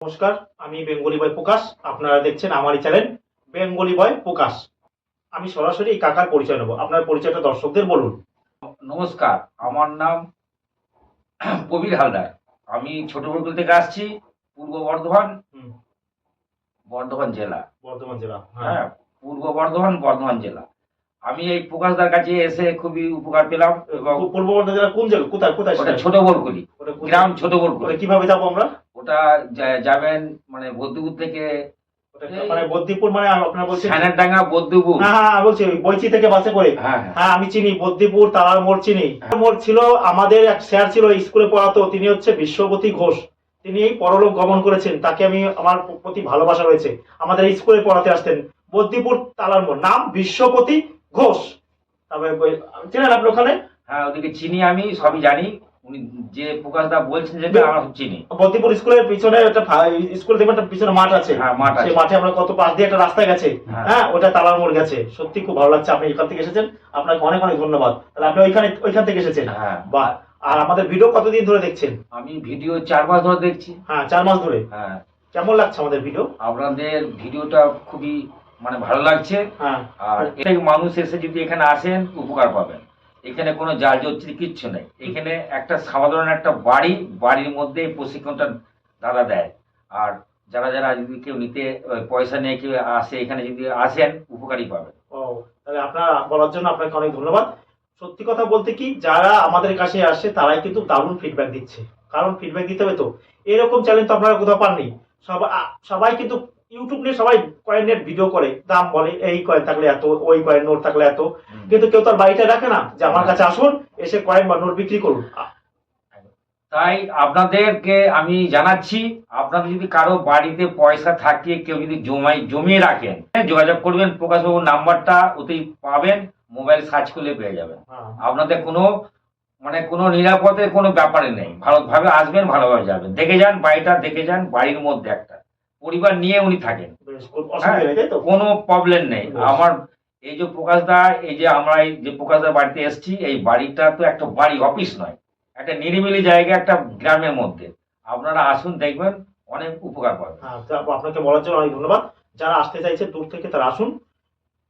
নমস্কার আমি বেঙ্গলি বয় প্রকাশ। আপনারা দেখছেন আমারই চ্যানেল বেঙ্গলি বয় প্রকাশ। আমি সরাসরি এই কাকার পরিচয় নেব। আপনার পরিচয়টা দর্শকদের বলুন। নমস্কার আমার নাম কবির হালদার। আমি ছোট বরকুল থেকে আসছি পূর্ব বর্ধমান। বর্ধমান জেলা। বর্ধমান জেলা হ্যাঁ। হ্যাঁ পূর্ব বর্ধমান বর্ধমান জেলা। আমি এই প্রকাশদার কাছে এসে খুবই উপকার পেলাম এবং পূর্ব বর্ধমান জেলা কোন জেলা? কোথায় কোথায়? ছোট কোথায়? গ্রাম ছোট বরকুলি ওটা কীভাবে যাব আমরা? ওটা যাবেন মানে বদ্যপুর থেকে মানে বদ্দিপুর মানে আপনারা বলছেন সানারডাঙ্গা বদ্যপুর হ্যাঁ হ্যাঁ বলছি বইচি থেকে বাসে করে? হ্যাঁ হ্যাঁ। হ্যাঁ আমি চিনি বদ্দিপুর তালার মোড় চিনি। মোড় ছিল আমাদের এক স্যার ছিল স্কুলে পড়াতো তিনি হচ্ছে বিশ্বপতি ঘোষ। তিনি এই পরলোক গমন করেছেন তাকে আমি আমার প্রতি ভালোবাসা রয়েছে। আমাদের স্কুলে পড়াতে আসতেন বদ্দিপুর তালার মোড়। নাম বিশ্বপতি ঘোষ। তারপরে চেনেন আপনি ওখানে? হ্যাঁ ওদিকে চিনি আমি সবই জানি। উনি যে প্রকাশদা বলছেন যেটা আমরা চিনি বদ্দিপুর স্কুলের পিছনে একটা স্কুল দেখবেন একটা পিছনে মাঠ আছে। হ্যাঁ মাঠ আছে। মাঠে আমরা কত পাশ দিয়ে একটা রাস্তা গেছে। হ্যাঁ। হ্যাঁ ওটা তালার মোড় গেছে। সত্যি খুব ভালো লাগছে। আপনি এখান থেকে এসেছেন। আপনাকে অনেক অনেক ধন্যবাদ। তাহলে আপনি ওইখানে ওইখান থেকে এসেছেন। হ্যাঁ। বা আর আমাদের ভিডিও কতদিন ধরে দেখছেন? আমি ভিডিও চার মাস ধরে দেখছি। হ্যাঁ চার মাস ধরে। হ্যাঁ। কেমন লাগছে আমাদের ভিডিও? আপনাদের ভিডিওটা খুবই মানে ভালো লাগছে। হ্যাঁ। আর এটাই মানুষ এসে যদি এখানে আসেন উপকার পাবেন। এখানে কোনো জাল জচ্ছির কিচ্ছু নেই। এখানে একটা সাধারণ একটা বাড়ি, বাড়ির মধ্যে প্রশিক্ষণটা দাদা দেয়। আর যারা যারা যদি কেউ নিতে পয়সা নিয়ে কেউ আসে, এখানে যদি আসেন উপকারী পাবেন। ও, তাহলে আপনার বলার জন্য আপনাকে অনেক ধন্যবাদ। সত্যি কথা বলতে কি, যারা আমাদের কাছে আসে, তারাই কিন্তু দারুণ ফিডব্যাক দিচ্ছে। কারণ ফিডব্যাক দিতে হবে তো। এরকম চ্যালেঞ্জ তো আপনারা কোথাও পাননি। সবাই কিন্তু ইউটিউব নিয়ে সবাই কয়েনের ভিডিও করে দাম বলে এই কয়েন থাকলে এত ওই কয়েন নোট থাকলে এত। কিন্তু কেউ তার বাড়িটা রাখে না যে আমার কাছে আসুন এসে কয়েন বা নোট বিক্রি করুন। তাই আপনাদেরকে আমি জানাচ্ছি আপনাদের যদি কারও বাড়িতে পয়সা থাকে কেউ যদি জমাই জমিয়ে রাখেন যোগাযোগ করবেন প্রকাশবাবুর নাম্বারটা ওতেই পাবেন মোবাইল সার্চ করলে পেয়ে যাবেন। হ্যাঁ। আপনাদের কোনো মানে কোনো নিরাপদে কোনো ব্যাপারে নেই ভালোভাবে আসবেন ভালোভাবে যাবেন। দেখে যান বাড়িটা দেখে যান বাড়ির মধ্যে একটা। পরিবার নিয়ে উনি থাকেন। কোনো তো? কোনো প্রবলেম নেই। আমার এই যে প্রকাশদা এই যে আমরা এই যে প্রকাশদার বাড়িতে এসেছি এই বাড়িটা তো একটা বাড়ি অফিস নয়। একটা নিরিবিলি জায়গা একটা গ্রামের মধ্যে। আপনারা আসুন দেখবেন অনেক উপকার পাবেন। হ্যাঁ আপনাকে বলার জন্য অনেক ধন্যবাদ। যারা আসতে চাইছে দূর থেকে তারা আসুন।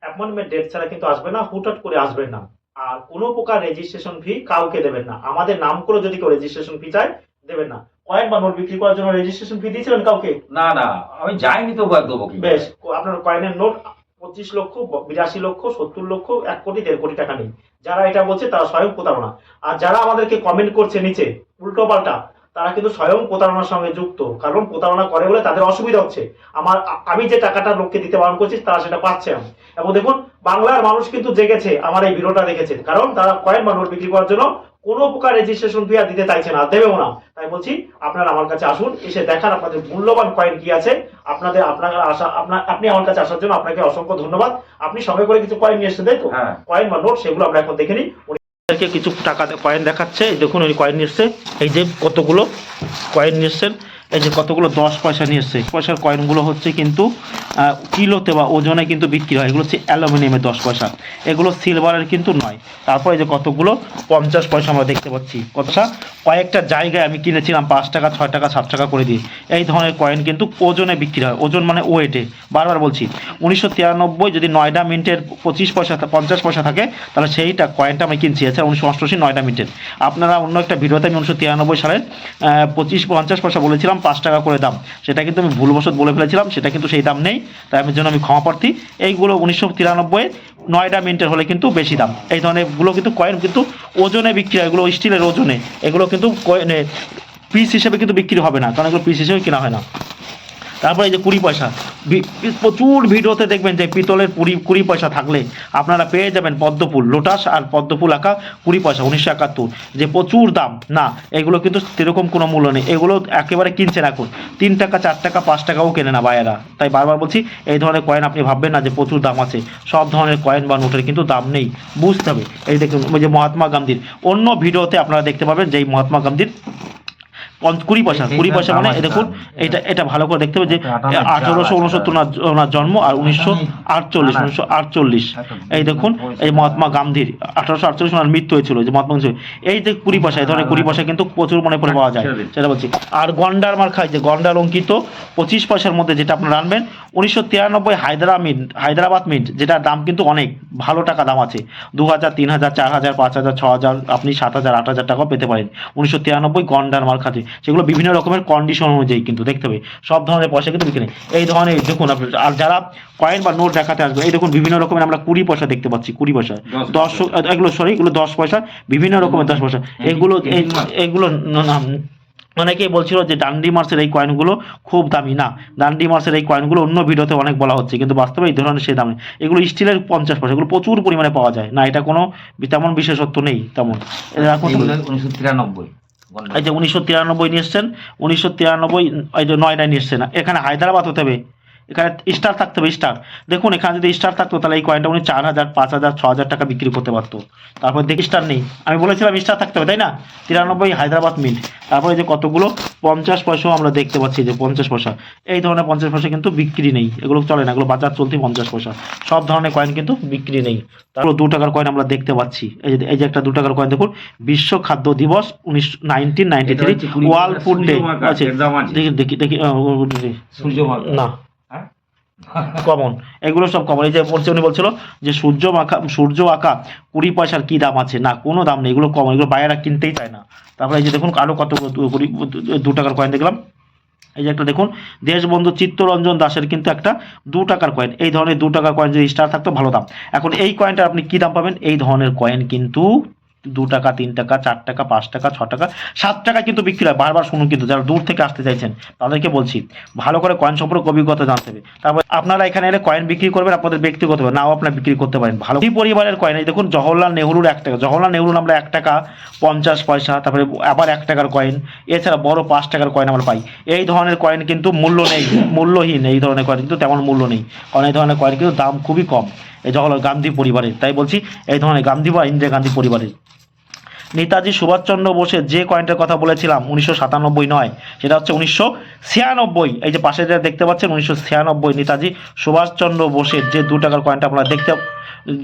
অ্যাপয়েন্টমেন্ট ডেট ছাড়া কিন্তু আসবে না হুটহাট করে আসবেন না। আর কোনো প্রকার রেজিস্ট্রেশন ফি কাউকে দেবেন না। আমাদের নাম করে যদি কেউ রেজিস্ট্রেশন ফি চায় দেবেন না। কয়েন বা নোট বিক্রি করার জন্য রেজিস্ট্রেশন ফি দিয়েছিলেন কাউকে? না না আমি যাইনি তো বা দেবো কি বেশ আপনার কয়েনের নোট পঁচিশ লক্ষ বিরাশি লক্ষ সত্তর লক্ষ এক কোটি দেড় কোটি টাকা নেই। যারা এটা বলছে তারা স্বয়ং প্রতারণা। আর যারা আমাদেরকে কমেন্ট করছে নিচে উল্টো পাল্টা তারা কিন্তু স্বয়ং প্রতারণার সঙ্গে যুক্ত। কারণ প্রতারণা করে বলে তাদের অসুবিধা হচ্ছে। আমার আমি যে টাকাটা লোককে দিতে বারণ করছি তারা সেটা পাচ্ছে না এবং দেখুন বাংলার মানুষ কিন্তু জেগেছে আমার এই ভিডিওটা দেখেছে কারণ তারা কয়েন বা নোট বিক্রি করার জন্য কোনো প্রকার রেজিস্ট্রেশন ফি আর দিতে চাইছে না দেবেও না। তাই বলছি আপনারা আমার কাছে আসুন এসে দেখান আপনাদের মূল্যবান কয়েন কি আছে। আপনাদের আপনার আসা আপনার আপনি আমার কাছে আসার জন্য আপনাকে অসংখ্য ধন্যবাদ। আপনি সঙ্গে করে কিছু কয়েন নিয়ে এসে দেয় তো? হ্যাঁ। কয়েন বা নোট সেগুলো আমরা এখন দেখে নিই। কিছু টাকা কয়েন দেখাচ্ছে। দেখুন উনি কয়েন নিচ্ছে এই যে কতগুলো কয়েন নিচ্ছেন এই যে কতগুলো দশ পয়সা নিয়ে এসছে পয়সার কয়েনগুলো হচ্ছে কিন্তু কিলোতে বা ওজনে কিন্তু বিক্রি হয়। এগুলো হচ্ছে অ্যালুমিনিয়ামের দশ পয়সা। এগুলো সিলভারের কিন্তু নয়। তারপরে যে কতগুলো, পঞ্চাশ পয়সা আমরা দেখতে পাচ্ছি। কতটা? কয়েকটা জায়গায় আমি কিনেছিলাম, পাঁচ টাকা, ছয় টাকা, সাত টাকা করে দিয়ে। এই ধরনের কয়েন কিন্তু ওজনে বিক্রি হয়। ওজন মানে ওয়েটে বারবার বলছি, উনিশশো তিরানব্বই যদি নয়ডা মিনিটের পঁচিশ পয়সা, পঞ্চাশ পয়সা থাকে, তাহলে সেইটা কয়েনটা আমি কিনছি। এছাড়া উনিশশো অষ্টআশি নয়ডা মিনিটের। আপনারা অন্য একটা ভিডিওতে আমি উনিশশো তিরানব্বই সালের পঁচিশ, পঞ্চাশ পয়সা বলেছিলাম পাঁচ টাকা করে দাম। সেটা কিন্তু আমি ভুলবশত বলে ফেলেছিলাম, সেটা কিন্তু সেই দাম নেই। তাই আমি জন্য আমি ক্ষমা প্রার্থী। এইগুলো উনিশশো তিরানব্বই নয়ডা মিনিটের হলে কিন্তু বেশি দাম। এই ধরনেরগুলো কিন্তু কয়েন কিন্তু ওজনে বিক্রি হয়, এগুলো স্টিলের ওজনে। এগুলো কিন্তু কয়েন পিস হিসেবে কিন্তু বিক্রি হবে না, কারণ এগুলো পিস হিসেবে কেনা হয় না। তারপরে এই যে কুড়ি পয়সা। প্রচুর ভিডিওতে দেখবেন যে পিতলের কুড়ি কুড়ি পয়সা থাকলে আপনারা পেয়ে যাবেন পদ্মফুল, লোটাস আর পদ্মফুল আঁকা কুড়ি পয়সা, উনিশশো একাত্তর। যে প্রচুর দাম, না, এগুলো কিন্তু সেরকম কোনো মূল্য নেই। এগুলো একেবারে কিনছেন এখন। তিন টাকা, চার টাকা, পাঁচ টাকাও কেনে না বায়েরা তাই বারবার বলছি, এই ধরনের কয়েন আপনি ভাববেন না যে প্রচুর দাম আছে। সব ধরনের কয়েন বা নোটের কিন্তু দাম নেই। বুঝতে হবে। এই দেখুন, ওই যে মহাত্মা গান্ধীর অন্য ভিডিওতে আপনারা দেখতে পাবেন যে এই মহাত্মা গান্ধীর কুড়ি পয়সা কুড়ি পয়সা মানে দেখুন এটা এটা ভালো করে দেখতে হবে যে আঠারোশো উনসত্তর ওনার জন্ম আর উনিশশো আটচল্লিশ। উনিশশো আটচল্লিশ। এই দেখুন এই মহাত্মা গান্ধীর আঠারোশো আটচল্লিশ ওনার মৃত্যু হয়েছিল যে মহাত্মা গান্ধী এই যে কুড়ি পয়সা এই ধরনের কুড়ি পয়সা কিন্তু প্রচুর মনে পড়ে পাওয়া যায় সেটা বলছি। আর গন্ডার মার খাই যে গন্ডার অঙ্কিত পঁচিশ পয়সার মধ্যে যেটা আপনারা আনবেন উনিশশো তিরানব্বই মিন্ট হায়দ্রাবাদ মিন্ট যেটার দাম কিন্তু অনেক ভালো টাকা দাম আছে। দু হাজার তিন হাজার চার হাজার পাঁচ হাজার ছ হাজার আপনি সাত হাজার আট হাজার টাকাও পেতে পারেন। উনিশশো তিরানব্বই গন্ডার খাতে সেগুলো বিভিন্ন রকমের কন্ডিশন অনুযায়ী কিন্তু দেখতে হবে। সব ধরনের পয়সা কিন্তু বিক্রি এই ধরনের দেখুন আপনি আর যারা কয়েন বা নোট দেখাতে আসবে এই দেখুন বিভিন্ন রকমের আমরা কুড়ি পয়সা দেখতে পাচ্ছি কুড়ি পয়সা। দশ এগুলো সরি এগুলো দশ পয়সা বিভিন্ন রকমের দশ পয়সা। এগুলো এই- এগুলো ন- না অনেকেই বলছিল যে ডান্ডি মার্সের এই কয়েনগুলো খুব দামি। না ডান্ডি মার্সের এই কয়েনগুলো অন্য ভিডিওতে অনেক বলা হচ্ছে কিন্তু বাস্তবে এই ধরনের সেই দামে এগুলো স্টিলের পঞ্চাশ পয়সা এগুলো প্রচুর পরিমাণে পাওয়া যায়। না এটা কোনো তেমন বিশেষত্ব নেই তেমন। উনিশশো তিরানব্বই। এই যে উনিশশো তিরানব্বই নিয়ে এসছেন উনিশশো তিরানব্বই এই যে নয়ডায় নিয়ে এসছেন। এখানে হায়দ্রাবাদ হতে হবে। এখানে স্টার থাকতে হবে স্টার দেখুন এখানে যদি স্টার থাকতো তাহলে এই কয়েনটা উনি চার হাজার পাঁচ হাজার ছ হাজার টাকা বিক্রি করতে পারতো। তারপর দেখি স্টার নেই। আমি বলেছিলাম স্টার থাকতে হবে তাই না? তিরানব্বই হায়দ্রাবাদ মিন্ট তারপরে যে কতগুলো? পঞ্চাশ পয়সাও আমরা দেখতে পাচ্ছি যে পঞ্চাশ পয়সা। এই ধরনের পঞ্চাশ পয়সা কিন্তু বিক্রি নেই। এগুলো চলে না এগুলো বাজার চলতি পঞ্চাশ পয়সা। সব ধরনের কয়েন কিন্তু বিক্রি নেই। তারপর দু টাকার কয়েন আমরা দেখতে পাচ্ছি। এই যে এই যে একটা দু টাকার কয়েন দেখুন বিশ্ব খাদ্য দিবস উনিশ nineteen ninety three world food day আছে দেখি দেখি দেখি। না? কমন এগুলো সব কমন এই যে বলছে উনি বলছিল যে সূর্য মাখা, সূর্য আঁকা কুড়ি পয়সার কি দাম আছে? না, কোনো দাম নেই, এগুলো কমন এগুলো বাইরেরা কিনতেই চায় না। তারপরে এই যে দেখুন আরও কত কুড়ি, দু টাকার কয়েন দেখলাম। এই যে একটা দেখুন, দেশবন্ধু চিত্তরঞ্জন দাসের কিন্তু একটা দু টাকার কয়েন এই ধরনের দু টাকার কয়েন যদি স্টার থাকতো, ভালো দাম। এখন এই কয়েনটা আপনি কি দাম পাবেন? এই ধরনের কয়েন কিন্তু দু টাকা, তিন টাকা, চার টাকা, পাঁচ টাকা, ছ টাকা, সাত টাকা কিন্তু বিক্রি হয়। বারবার শুনুন কিন্তু যারা দূর থেকে আসতে চাইছেন, তাদেরকে বলছি, ভালো করে কয়েন সম্পর্কে অভিজ্ঞতা জানতে হবে। তারপর আপনারা এখানে এলে কয়েন বিক্রি করবেন, আপনাদের ব্যক্তিগত নাও আপনারা বিক্রি করতে পারেন। ভালো পরিবারের কয়েন এই দেখুন, জওহরলাল নেহরুর এক টাকা, জওহরলাল নেহরুর আমরা এক টাকা, পঞ্চাশ পয়সা, তারপরে আবার এক টাকার কয়েন এছাড়া বড় পাঁচ টাকার কয়েন আমরা পাই। এই ধরনের কয়েন কিন্তু মূল্য নেই, মূল্যহীন এই ধরনের কয়েন কিন্তু তেমন মূল্য নেই, কারণ এই ধরনের কয়েন কিন্তু দাম খুবই কম। এই জওহরলাল গান্ধী পরিবারের, তাই বলছি, এই ধরনের গান্ধী বা ইন্দিরা গান্ধী পরিবারের। নেতাজি সুভাষচন্দ্র বোসের যে কয়েনটার কথা বলেছিলাম, উনিশশো সাতানব্বই নয়, সেটা হচ্ছে উনিশশো ছিয়ানব্বই। এই যে পাশে যেটা দেখতে পাচ্ছেন, উনিশশো ছিয়ানব্বই নেতাজি সুভাষচন্দ্র বোসের যে দু টাকার কয়েনটা আপনারা দেখতে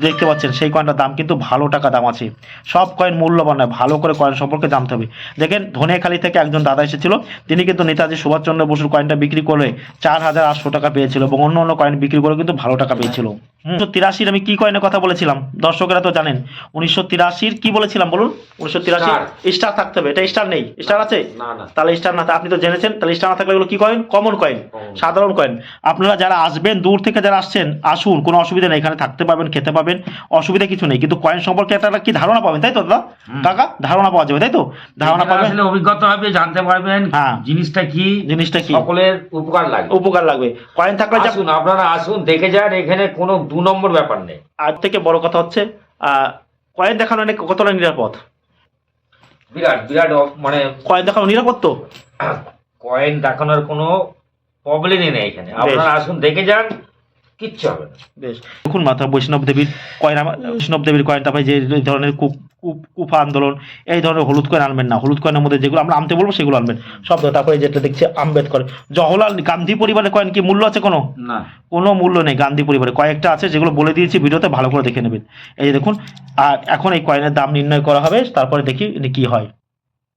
দেখতে পাচ্ছেন সেই কয়েনটার দাম কিন্তু ভালো টাকা দাম আছে। সব কয়েন মূল্যবান নয় ভালো করে কয়েন সম্পর্কে জানতে হবে। দেখেন ধনেখালি থেকে একজন দাদা এসেছিল তিনি কিন্তু নেতাজি সুভাষচন্দ্র বসুর কয়েনটা বিক্রি করে চার হাজার আটশো টাকা পেয়েছিল এবং অন্য অন্য কয়েন বিক্রি করে কিন্তু ভালো টাকা পেয়েছিল। উনিশশো তিরাশির আমি কি কয়েনের কথা বলেছিলাম? দর্শকেরা তো জানেন উনিশশো তিরাশির কি বলেছিলাম বলুন? উনিশশো তিরাশি স্টার। থাকতে হবে এটা স্টার নেই স্টার আছে? তাহলে স্টার না আপনি তো জেনেছেন তাহলে স্টার না থাকলে এগুলো কি কয়েন কমন কয়েন সাধারণ কয়েন আপনারা যারা আসবেন দূর থেকে যারা আসছেন আসুন কোনো অসুবিধা নেই এখানে থাকতে পারবেন খেতে পাবেন অসুবিধা কিছু নেই। কিন্তু কয়েন সম্পর্কে একটা কি ধারণা পাবেন তাই তো দাদা? কাকা ধারণা পাওয়া যাবে তাই তো? ধারণা পাবেন? অভিজ্ঞতা হবে জানতে পারবেন হ্যাঁ। জিনিসটা কি জিনিসটা কি? সকলের উপকার লাগবে। উপকার লাগবে। কয়েন থাকলে আসুন আপনারা আসুন দেখে যান এখানে কোনো দু নম্বর ব্যাপার নেই। আর থেকে বড় কথা হচ্ছে আহ, কয়েন দেখানো অনেক কতটা নিরাপদ? বিরাট বিরাট মানে কয়েন দেখানো নিরাপদ তো? কয়েন দেখানোর কোনো প্রবলেমই নেই এখানে। আপনারা আসুন দেখে যান কিচ্ছু হবে না। বেশ। দেখুন মাতা বৈষ্ণব দেবীর কয়েন বৈষ্ণব দেবীর কয়েন তারপরে যে ধরনের কূপ কূপ কুফা আন্দোলন এই ধরনের হলুদ কয়েন আনবেন না। হলুদ কয়েনের মধ্যে যেগুলো আমরা আনতে বলব সেগুলো আনবেন। সব তারপরে যেটা দেখছি আম্বেদকর। জওহরলাল গান্ধী পরিবারের কয়েন কি মূল্য আছে কোনো? না। কোনো মূল্য নেই গান্ধী পরিবারে। কয়েকটা আছে যেগুলো বলে দিয়েছি ভিডিওতে ভালো করে দেখে নেবেন। এই যে দেখুন আর এখন এই কয়েনের দাম নির্ণয় করা হবে তারপরে দেখি কি হয়।